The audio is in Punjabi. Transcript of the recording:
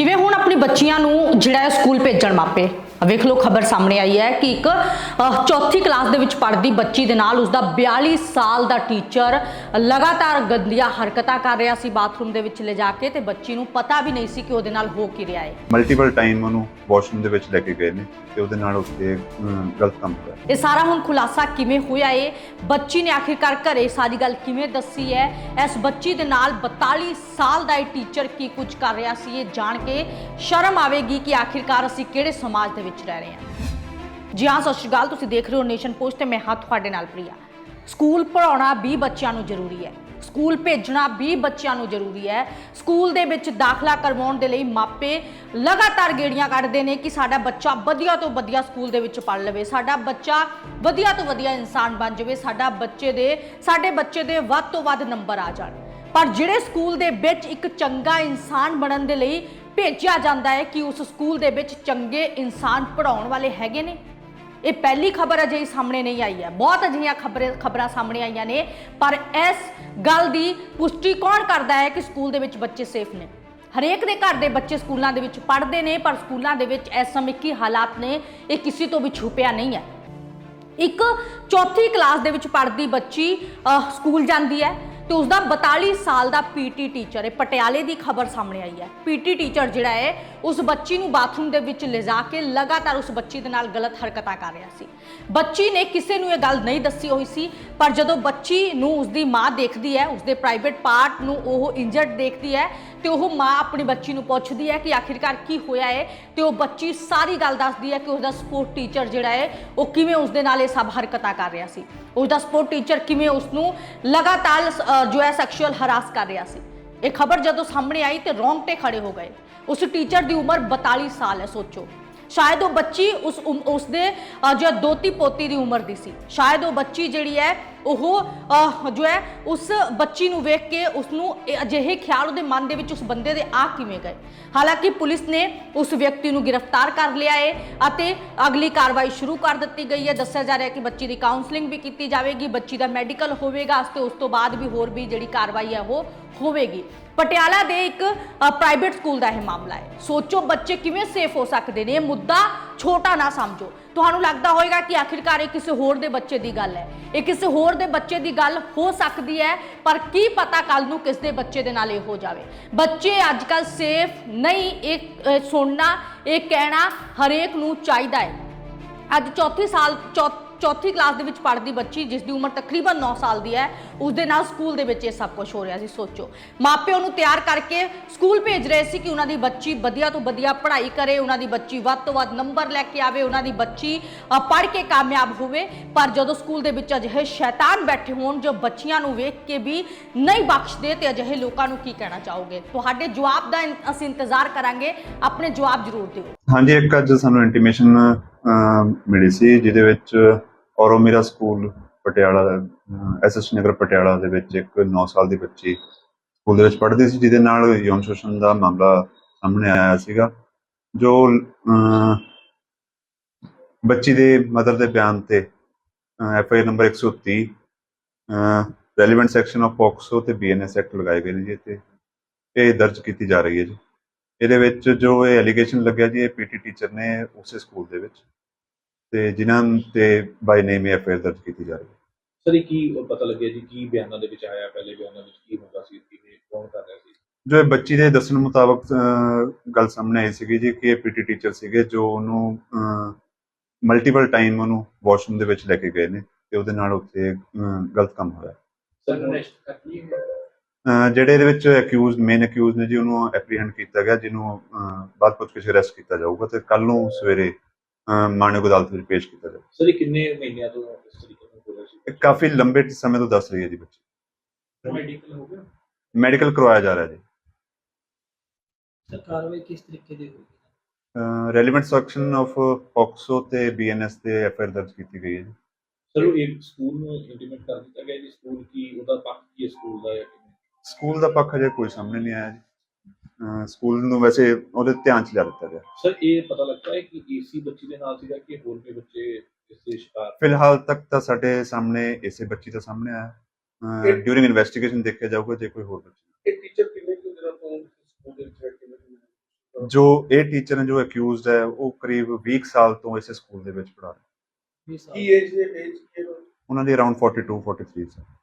ਕਿਵੇਂ ਹੁਣ ਆਪਣੀ ਬੱਚੀਆਂ ਨੂੰ ਜਿਹੜਾ ਹੈ ਸਕੂਲ ਭੇਜਣ ਮਾਪੇ? ਵੇਖ ਲਓ ਖਬਰ ਸਾਹਮਣੇ ਆਈ ਹੈ ਕਿ ਇੱਕ ਚੌਥੀ ਕਲਾਸ ਦੇ ਵਿੱਚ ਪੜ੍ਹਦੀ ਬੱਚੀ ਦੇ ਨਾਲ ਉਸਦਾ 42 ਸਾਲ ਦਾ ਟੀਚਰ ਲਗਾਤਾਰ ਗੰਦੀਆਂ ਹਰਕਤਾਂ ਕਰ ਰਿਹਾ ਸੀ ਬਾਥਰੂਮ ਦੇ ਵਿੱਚ ਲੈ ਜਾ ਕੇ ਤੇ ਬੱਚੀ ਨੂੰ ਪਤਾ ਵੀ ਨਹੀਂ ਸੀ ਕਿ ਉਹਦੇ ਨਾਲ ਹੋ ਕੀ ਰਿਹਾ ਹੈ। ਮਲਟੀਪਲ ਟਾਈਮ ਉਹਨੂੰ ਵਾਸ਼ਰੂਮ ਦੇ ਵਿੱਚ ਲੈ ਕੇ ਗਏ ਨੇ ਤੇ ਉਹਦੇ ਨਾਲ ਅਮ, ਗਲਤ ਕੰਮ ਹੋਇਆ। ਇਹ ਸਾਰਾ ਹੁਣ ਖੁਲਾਸਾ ਕਿਵੇਂ ਹੋਇਆ ਏ ਬੱਚੀ ਨੇ ਆਖਿਰਕਾਰ ਘਰੇ ਸਾਰੀ ਗੱਲ ਕਿਵੇਂ ਦੱਸੀ ਹੈ? ਇਸ ਬੱਚੀ ਦੇ ਨਾਲ 42 ਸਾਲ ਦਾ ਇਹ ਟੀਚਰ ਕੀ ਕੁਝ ਕਰ ਰਿਹਾ ਸੀ? ਇਹ ਜਾਣ ਕੇ ਸ਼ਰਮ ਆਵੇਗੀ ਕਿ ਆਖਿਰਕਾਰ ਅਸੀਂ ਕਿਹੜੇ ਸਮਾਜ ਦੇ ਵਿੱਚ ਰਹਿ ਰਹੇ ਹਾਂ। ਜੀ ਹਾਂ, ਸਤਿ ਸ਼੍ਰੀ ਅਕਾਲ। ਤੁਸੀਂ ਦੇਖ ਰਹੇ ਹੋ ਨੇਸ਼ਨ ਪੋਸਟ ਤੇ ਮੈਂ ਹਾਂ ਤੁਹਾਡੇ ਨਾਲ ਪ੍ਰਿਆ। ਸਕੂਲ ਪੜਾਉਣਾ ਵੀ ਬੱਚਿਆਂ ਨੂੰ ਜ਼ਰੂਰੀ ਹੈ। ਸਕੂਲ ਭੇਜਣਾ ਵੀ ਬੱਚਿਆਂ ਨੂੰ ਜ਼ਰੂਰੀ ਹੈ। ਸਕੂਲ ਦੇ ਵਿੱਚ ਦਾਖਲਾ ਕਰਵਾਉਣ ਦੇ ਲਈ ਮਾਪੇ ਲਗਾਤਾਰ ਗੇੜੀਆਂ ਕੱਢਦੇ ਨੇ ਕਿ ਸਾਡਾ ਬੱਚਾ ਵਧੀਆ ਤੋਂ ਵਧੀਆ ਸਕੂਲ ਦੇ ਵਿੱਚ ਪੜ੍ਹ ਲਵੇ। ਸਾਡਾ ਬੱਚਾ ਵਧੀਆ ਤੋਂ ਵਧੀਆ ਇਨਸਾਨ ਬਣ ਜਾਵੇ। ਸਾਡਾ ਬੱਚੇ ਦੇ, ਸਾਡੇ ਬੱਚੇ ਦੇ ਵੱਧ ਤੋਂ ਵੱਧ ਨੰਬਰ ਆ ਜਾਣ। ਪਰ ਜਿਹੜੇ ਸਕੂਲ ਦੇ ਵਿੱਚ ਇੱਕ ਚੰਗਾ ਇਨਸਾਨ ਬਣਨ ਦੇ ਲਈ ਭੇਜਿਆ ਜਾਂਦਾ ਹੈ ਕਿ ਉਸ ਸਕੂਲ ਦੇ ਵਿੱਚ ਚੰਗੇ ਇਨਸਾਨ ਪੜਾਉਣ ਵਾਲੇ ਹੈਗੇ ਨੇ। ਇਹ ਪਹਿਲੀ ਖਬਰ ਅਜੇ ਸਾਹਮਣੇ ਨਹੀਂ ਆਈ ਹੈ। ਬਹੁਤ ਅਜਿਹੀਆਂ ਖਬਰਾਂ ਖਬਰਾਂ ਸਾਹਮਣੇ ਆਈਆਂ ਨੇ, ਪਰ ਇਸ ਗੱਲ ਦੀ ਪੁਸ਼ਟੀ ਕੌਣ ਕਰਦਾ ਹੈ ਕਿ ਸਕੂਲ ਦੇ ਵਿੱਚ ਬੱਚੇ ਸੇਫ ਨੇ? ਹਰੇਕ ਦੇ ਘਰ ਦੇ ਬੱਚੇ ਸਕੂਲਾਂ ਦੇ ਵਿੱਚ ਪੜ੍ਹਦੇ ਨੇ, ਪਰ ਸਕੂਲਾਂ ਦੇ ਵਿੱਚ ਇਸ ਸਮੇਂ ਕੀ ਹਾਲਾਤ ਨੇ, ਇਹ ਕਿਸੇ ਤੋਂ ਵੀ ਛੁਪਿਆ ਨਹੀਂ ਹੈ। ਇੱਕ ਚੌਥੀ ਕਲਾਸ ਦੇ ਵਿੱਚ ਪੜ੍ਹਦੀ ਬੱਚੀ ਸਕੂਲ ਜਾਂਦੀ ਹੈ। ਤੇ ਉਸਦਾ 42 ਸਾਲ ਦਾ ਪੀਟੀ ਟੀਚਰ ਹੈ। ਪਟਿਆਲੇ ਦੀ ਖਬਰ ਸਾਹਮਣੇ ਆਈ ਹੈ। ਪੀਟੀ ਟੀਚਰ ਜਿਹੜਾ ਹੈ, ਉਸ ਬੱਚੀ ਨੂੰ ਬਾਥਰੂਮ ਦੇ ਵਿੱਚ ਲਿਜਾ ਕੇ ਲਗਾਤਾਰ ਉਸ ਬੱਚੀ ਦੇ ਨਾਲ ਗਲਤ ਹਰਕਤਾਂ ਕਰ ਰਿਹਾ ਸੀ। ਬੱਚੀ ਨੇ ਕਿਸੇ ਨੂੰ ਇਹ ਗੱਲ ਨਹੀਂ ਦੱਸੀ ਹੋਈ ਸੀ, ਪਰ ਜਦੋਂ ਬੱਚੀ ਨੂੰ ਉਸਦੀ ਮਾਂ ਦੇਖਦੀ ਹੈ, ਉਸਦੇ ਪ੍ਰਾਈਵੇਟ ਪਾਰਟ ਨੂੰ ਉਹ ਇੰਜਰਡ ਦੇਖਦੀ ਹੈ ਤੇ ਉਹ ਮਾਂ ਆਪਣੀ ਬੱਚੀ ਨੂੰ ਪੁੱਛਦੀ ਹੈ ਕਿ ਆਖਿਰਕਾਰ ਕੀ ਹੋਇਆ ਹੈ ਤੇ ਉਹ ਬੱਚੀ ਸਾਰੀ ਗੱਲ ਦੱਸਦੀ ਹੈ ਕਿ ਉਸਦਾ ਸਪੋਰਟ ਟੀਚਰ ਜਿਹੜਾ ਹੈ ਉਹ ਕਿਵੇਂ ਉਸਦੇ ਨਾਲ ਇਹ ਸਭ ਹਰਕਤਾਂ ਕਰ ਰਿਹਾ ਸੀ। ਉਸਦਾ ਸਪੋਰਟ ਟੀਚਰ ਕਿਵੇਂ ਉਸ ਨੂੰ ਲਗਾਤਾਰ ਜੋ ਹੈ ਸੈਕਸ਼ੂਅਲ ਹਰਾਸ ਕਰ ਰਿਹਾ ਸੀ। ਇਹ ਖਬਰ ਜਦੋਂ ਸਾਹਮਣੇ ਆਈ ਤੇ ਰੋਂਗਟੇ ਖੜੇ ਹੋ ਗਏ। ਉਸ ਟੀਚਰ ਦੀ ਉਮਰ 42 ਸਾਲ ਹੈ, ਸੋਚੋ। ਸ਼ਾਇਦ ਉਹ ਬੱਚੀ ਉਸ ਉਮ- ਉਸਦੇ ਜੋ ਦੋਤੀ ਪੋਤੀ ਦੀ ਉਮਰ ਦੀ ਸੀ। ਸ਼ਾਇਦ ਉਹ ਬੱਚੀ ਜਿਹੜੀ ਹੈ ਉਹ ਅ, ਜੋ ਹੈ ਉਸ ਬੱਚੀ ਨੂੰ ਵੇਖ ਕੇ ਉਸ ਨੂੰ ਇਹ ਅਜਿਹੇ ਖਿਆਲ ਉਹਦੇ ਮਨ ਦੇ ਵਿੱਚ ਉਸ ਬੰਦੇ ਦੇ ਆ ਕਿਵੇਂ ਗਏ। ਹਾਲਾਂਕਿ ਪੁਲਿਸ ਨੇ ਉਸ ਵਿਅਕਤੀ ਨੂੰ ਗ੍ਰਿਫਤਾਰ ਕਰ ਲਿਆ ਹੈ ਅਤੇ ਅਗਲੀ ਕਾਰਵਾਈ ਸ਼ੁਰੂ ਕਰ ਦਿੱਤੀ ਗਈ ਹੈ। ਦੱਸਿਆ ਜਾ ਰਿਹਾ ਹੈ ਕਿ ਬੱਚੀ ਦੀ ਕਾਉਂਸਲਿੰਗ ਵੀ ਕੀਤੀ ਜਾਵੇਗੀ ਬੱਚੀ ਦਾ ਮੈਡੀਕਲ ਹੋਵੇਗਾ ਅਤੇ ਉਸ ਤੋਂ ਬਾਅਦ ਵੀ ਹੋਰ ਵੀ ਜਿਹੜੀ ਕਾਰਵਾਈ ਹੈ ਉਹ ਹੋਵੇਗੀ। ਪਟਿਆਲਾ ਦੇ ਇੱਕ ਪ੍ਰਾਈਵੇਟ ਸਕੂਲ ਦਾ ਇਹ ਮਾਮਲਾ ਹੈ। ਸੋਚੋ ਬੱਚੇ ਕਿਵੇਂ ਸੇਫ ਹੋ ਸਕਦੇ ਨੇ। ਇਹ ਮੁੱਦਾ ਛੋਟਾ ਨਾ ਸਮਝੋ। ਤੁਹਾਨੂੰ ਲੱਗਦਾ ਹੋਵੇਗਾ ਕਿ ਆਖਿਰਕਾਰ ਇਹ ਕਿਸੇ ਹੋਰ ਦੇ ਬੱਚੇ ਦੀ ਗੱਲ ਹੈ। ਇਹ ਕਿਸੇ ਹੋਰ ਦੇ ਬੱਚੇ ਦੀ ਗੱਲ ਹੋ ਸਕਦੀ ਹੈ, ਪਰ ਕੀ ਪਤਾ ਕੱਲ ਨੂੰ ਕਿਸ ਦੇ ਬੱਚੇ ਦੇ ਨਾਲ ਇਹ ਹੋ ਜਾਵੇ। ਬੱਚੇ ਅੱਜ ਕੱਲ ਸੇਫ ਨਹੀਂ, ਇਹ ਸੁਣਨਾ, ਇਹ ਕਹਿਣਾ ਹਰੇਕ ਨੂੰ ਚਾਹੀਦਾ ਹੈ। ਅੱਜ ਚੌਥੀ ਸਾਲ, ਚੌ- ਚੌਥੀ ਕਲਾਸ ਦੇ ਵਿੱਚ ਪੜ੍ਹਦੀ ਬੱਚੀ ਜਿਸ ਦੀ ਉਮਰ ਤਕਰੀਬਨ 9 ਸਾਲ ਦੀ ਹੈ ਉਸ ਦੇ ਨਾਲ ਸਕੂਲ ਦੇ ਵਿੱਚ ਇਹ ਸਭ ਕੁਝ ਹੋ ਰਿਹਾ ਸੀ, ਸੋਚੋ। ਮਾਪਿਓ ਨੂੰ ਤਿਆਰ ਕਰਕੇ ਸਕੂਲ ਭੇਜ ਰਹੇ ਸੀ ਕਿ ਉਹਨਾਂ ਦੀ ਬੱਚੀ ਵਧੀਆ ਤੋਂ ਵਧੀਆ ਪੜ੍ਹਾਈ ਕਰੇ, ਉਹਨਾਂ ਦੀ ਬੱਚੀ ਵੱਧ ਤੋਂ ਵੱਧ ਨੰਬਰ ਲੈ ਕੇ ਆਵੇ, ਉਹਨਾਂ ਦੀ ਬੱਚੀ ਪੜ੍ਹ ਕੇ ਕਾਮਯਾਬ ਹੋਵੇ। ਪਰ ਜਦੋਂ ਸਕੂਲ ਦੇ ਵਿੱਚ ਅਜਿਹੇ ਸ਼ੈਤਾਨ ਬੈਠੇ ਹੋਣ, ਜੋ ਬੱਚੀਆਂ ਨੂੰ ਵੇਖ ਕੇ ਵੀ ਨਹੀਂ ਬਖਸ਼ਦੇ, ਤੇ ਅਜਿਹੇ ਲੋਕਾਂ ਨੂੰ ਕੀ ਕਹਿਣਾ ਚਾਹੋਗੇ? ਤੁਹਾਡੇ ਜਵਾਬ ਦਾ ਅਸੀਂ ਇੰਤਜ਼ਾਰ ਕਰਾਂਗੇ। ਆਪਣੇ ਜਵਾਬ ਜ਼ਰੂਰ ਦਿਓ। ਹਾਂਜੀ, ਇੱਕ ਅੱਜ ਸਾਨੂੰ ਇੰਟੀਮੇਸ਼ਨ ਮਿਲੀ ਸੀ, ਜਿਹਦੇ ਵਿੱਚ ਔਰੋ ਮੇਰਾ ਸਕੂਲ ਪਟਿਆਲਾ ਐਸਐਸ ਨਗਰ ਪਟਿਆਲਾ ਦੇ ਵਿੱਚ ਇੱਕ 9 ਸਾਲ ਦੀ ਬੱਚੀ ਸਕੂਲ ਦੇ ਵਿੱਚ ਪੜ੍ਹਦੀ ਸੀ, ਜਿਹਦੇ ਨਾਲ ਯੌਨ ਸ਼ੋਸ਼ਣ ਦਾ ਮਾਮਲਾ ਸਾਹਮਣੇ ਆਇਆ ਸੀਗਾ, ਜੋ ਬੱਚੀ ਦੇ ਮਦਰ ਦੇ ਬਿਆਨ ਤੇ F I number 130 relevant section of POCSO ਤੇ ਬੀਐਨਐਸ ਐਕਟ ਲਗਾਏ ਗਏ ਨੇ ਜੀ ਤੇ ਇਹ ਦਰਜ ਕੀਤੀ ਜਾ ਰਹੀ ਹੈ ਜੀ। ਇਹਦੇ ਵਿੱਚ ਜੋ ਇਹ ਐਲੀਗੇਸ਼ਨ ਲੱਗਿਆ ਜੀ, ਇਹ ਪੀਟੀ ਟੀਚਰ ਨੇ ਉਸੇ ਸਕੂਲ ਦੇ ਵਿੱਚ ਤੇ ਜਿਨ੍ਹਾਂ ਤੇ ਬਾਈ ਨੇਮ ਐਫ ਆਈ ਦਰਜ ਕੀਤੀ ਜਾ ਰਹੀ ਹੈ। ਸਰ ਇਹ ਕੀ ਪਤਾ ਲੱਗਿਆ ਜੀ? ਕੀ ਬਿਆਨਾਂ ਦੇ ਵਿੱਚ ਆਇਆ? ਪਹਿਲੇ ਬਿਆਨਾਂ ਵਿੱਚ ਕੀ ਹੁੰਦਾ ਸੀ? ਕਿਵੇਂ ਕੌਣ ਕਰ ਰਿਹਾ ਸੀ? ਜੋ ਇਹ ਬੱਚੀ ਦੇ ਦੱਸਣ ਮੁਤਾਬਕ ਗੱਲ ਸਾਹਮਣੇ ਆਈ ਸੀਗੀ ਜੀ ਕਿ ਇਹ ਪੀਟੀ ਟੀਚਰ ਸੀਗੇ ਜੋ ਉਹਨੂੰ ਮਲਟੀਪਲ ਟਾਈਮ ਉਹਨੂੰ ਵਾਸ਼ਰੂਮ ਦੇ ਵਿੱਚ ਲੈ ਕੇ ਗਏ ਨੇ ਤੇ ਉਹਦੇ ਨਾਲ ਉੱਥੇ ਗਲਤ ਕੰਮ ਹੋਇਆ। ਜਿਹੜੇ ਇਹਦੇ ਵਿੱਚ ਅਕਿਊਜ਼ ਮੇਨ ਅਕਿਊਜ਼ ਨੇ ਜੀ ਉਹਨੂੰ ਐਪਰੀਹੈਂਡ ਕੀਤਾ ਗਿਆ ਜਿਹਨੂੰ ਬਾਅਦ ਪੁੱਛ ਕੇ ਅਰੈਸਟ ਕੀਤਾ ਜਾਊਗਾ ਤੇ ਕੱਲ ਨੂੰ ਸਵੇਰੇ ਮਾਨਯੋਗ ਅਦਾਲਤ ਵਿੱਚ ਪੇਸ਼ ਕੀਤਾ ਜਾਊਗਾ ਸਰ ਇਹ ਕਿੰਨੇ ਮਹੀਨਿਆਂ ਤੋਂ ਇਸ ਤਰੀਕੇ ਨਾਲ ਹੋ ਰਿਹਾ ਸੀ? ਇਹ ਕਾਫੀ ਲੰਬੇ ਸਮੇਂ ਤੋਂ ਦੱਸ ਰਹੀ ਹੈ ਜੀ ਬੱਚੀ। ਮੈਡੀਕਲ ਹੋ ਗਿਆ? ਮੈਡੀਕਲ ਕਰਵਾਇਆ ਜਾ ਰਿਹਾ ਜੀ। ਸਰ ਕਾਰਵਾਈ ਕਿਸ ਤਰੀਕੇ ਦੀ ਹੋਈ ਰੈਲੇਵੈਂਟ ਸੈਕਸ਼ਨ ਆਫ ਪੋਕਸੋ ਤੇ ਬੀਐਨਐਸ ਤੇ ਐਫਆਈਆਰ ਦਰਜ ਕੀਤੀ ਗਈ ਹੈ ਜੀ। ਸਰ ਉਹ ਇੱਕ ਸਕੂਲ ਨੂੰ ਇੰਟੀਮੇਟ ਕਰ ਦਿੱਤਾ ਗਿਆ ਜੀ? ਸਕੂਲ ਕੀ ਉਹਦਾ ਪੱਖ ਕੀ ਹੈ? ਸਕੂਲ ਦਾ ਜਾਂ ਕਿਵੇਂ? ਸਕੂਲ ਦਾ ਪੱਖ ਅਜੇ ਕੋਈ ਸਾਹਮਣੇ ਨਹੀਂ ਆਇਆ ਜੀ। ਸਕੂਲ ਨੂੰ ਵੈਸੇ ਉਹਦੇ ਧਿਆਨ ਚ ਲਿਆ ਦਿੱਤਾ ਗਿਆ। ਸਰ ਇਹ ਪਤਾ ਲੱਗਦਾ ਹੈ ਕਿ ਏਸੀ ਬੱਚੀ ਦੇ ਨਾਲ ਸੀਗਾ ਕਿ ਹੋਰ ਵੀ ਬੱਚੇ ਇਸ ਦੇ ਸ਼ਿਕਾਰ? ਫਿਲਹਾਲ ਤੱਕ ਤਾਂ ਸਾਡੇ ਸਾਹਮਣੇ ਇਸੇ ਬੱਚੀ ਦਾ ਸਾਹਮਣੇ ਆਇਆ। ਡਿਊਰਿੰਗ ਇਨਵੈਸਟੀਗੇਸ਼ਨ ਦੇਖਿਆ ਜਾਊਗਾ ਜੇ ਕੋਈ ਹੋਰ ਬੱਚੀ। ਇਹ ਟੀਚਰ ਕਿੰਨੇ ਕੁ ਦਿਨਾਂ ਤੋਂ ਸਕੂਲ ਦੇ ਵਿੱਚ ਹੈ ਕਿਵੇਂ ਜੋ ਇਹ ਟੀਚਰ ਨੇ ਜੋ ਅਕਿਊਜ਼ਡ ਹੈ ਉਹ ਕਰੀਬ 20 ਕੁ ਸਾਲ ਤੋਂ ਇਸੇ ਸਕੂਲ ਦੇ ਵਿੱਚ ਪੜ੍ਹਾ ਰਹੇ। ਕੀ ਏਜ ਦੇ ਏਜ ਉਹਨਾਂ ਦੀ ਅਰਾਊਂਡ 42 43 ਸੀ